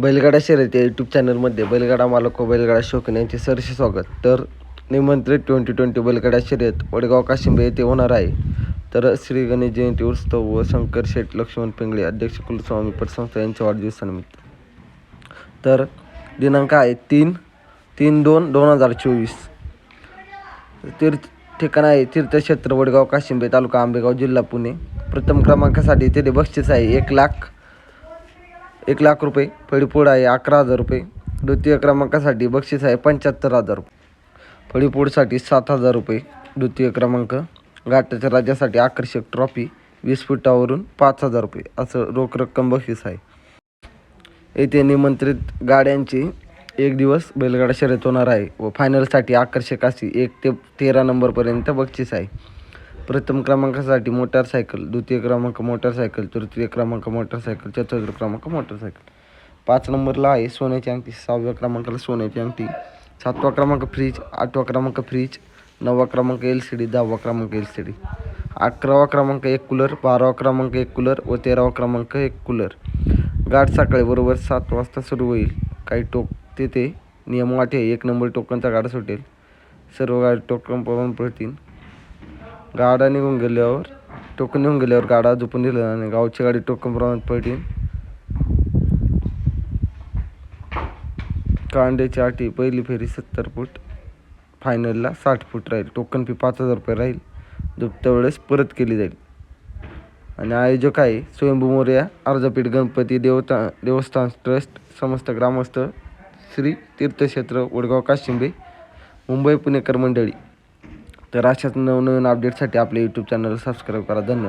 बैलगाडा शर्यत या यूट्यूब चॅनलमध्ये बैलगाडा मालक व बैलगाडा शौकीन यांचे सरसे स्वागत. तर निमंत्रित ट्वेंटी ट्वेंटी बैलगाडा शर्यत वडगाव काशिंबे येथे होणार आहे. तर श्री गणेश जयंती उत्सव व शंकर शेठ लक्ष्मण पिंगळे अध्यक्ष कुलस्वामी पटसंस्था यांच्या वाढदिवसानिमित्त. तर दिनांक आहे तीन तीन दोन दोन हजार चोवीस. तीर्थ ठिकाण आहे तीर्थक्षेत्र वडगाव काशिंबे तालुका आंबेगाव जिल्हा पुणे. प्रथम क्रमांकासाठी तेथे बक्षीस आहे एक लाख एक लाख रुपये फळीपोड आहे अकरा हजार रुपये. द्वितीय क्रमांकासाठी बक्षीस आहे पंच्याहत्तर हजार रुपये. फळीपोडसाठी सात हजार रुपये. द्वितीय क्रमांक घाटाच्या राज्यासाठी आकर्षक ट्रॉफी वीस फुटावरून पाच हजार रुपये. असं रोख रक्कम बक्षीस आहे. येथे निमंत्रित गाड्यांची एक दिवस बैलगाडा शर्यत होणार आहे व फायनलसाठी आकर्षक अशी एक ते तेरा नंबरपर्यंत बक्षीस आहे. प्रथम क्रमांकासाठी मोटारसायकल द्वितीय क्रमांक मोटारसायकल तृतीय क्रमांक मोटारसायकल चतुर्थ क्रमांक मोटारसायकल. पाच नंबरला आहे सोन्याची अंगठी सहाव्या क्रमांकाला सोन्याची अंगठी. सातवा क्रमांक फ्रीज आठवा क्रमांक फ्रीज नववा क्रमांक एल सी डी दहावा क्रमांक एल सी डी अकरावा क्रमांक एक कूलर बारावा क्रमांक एक कूलर व तेरावा क्रमांक एक कूलर. गाठ सकाळी बरोबर सात वाजता सुरू होईल. काही टोक तेथे नियम वाटे एक नंबर टोकनचा गाडा सुटेल. सर्व गाडी टोकन पळून पळतील. गाडा निघून गेल्यावर टोकन निघून गेल्यावर गाडा झोपून दिला आणि गावची गाडी टोकन प्रमाणात पडली. कांड्याची आटी पहिली फेरी सत्तर फूट फायनलला साठ फूट राहील. टोकन फी पाच हजार रुपये राहील. दुपत्या वेळेस परत केली जाईल. आणि आयोजक आहे स्वयंभू मोर्या अर्धपीठ गणपती देवता देवस्थान ट्रस्ट समस्त ग्रामस्थ श्री तीर्थक्षेत्र वडगाव काशिंबे मुंबई पुणेकर मंडळी तर अशाच नवनवीन अपडेटसाठी आपल्या यूट्यूब चॅनल सबस्क्राईब करा. धन्यवाद.